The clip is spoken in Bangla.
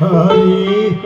রাম হরে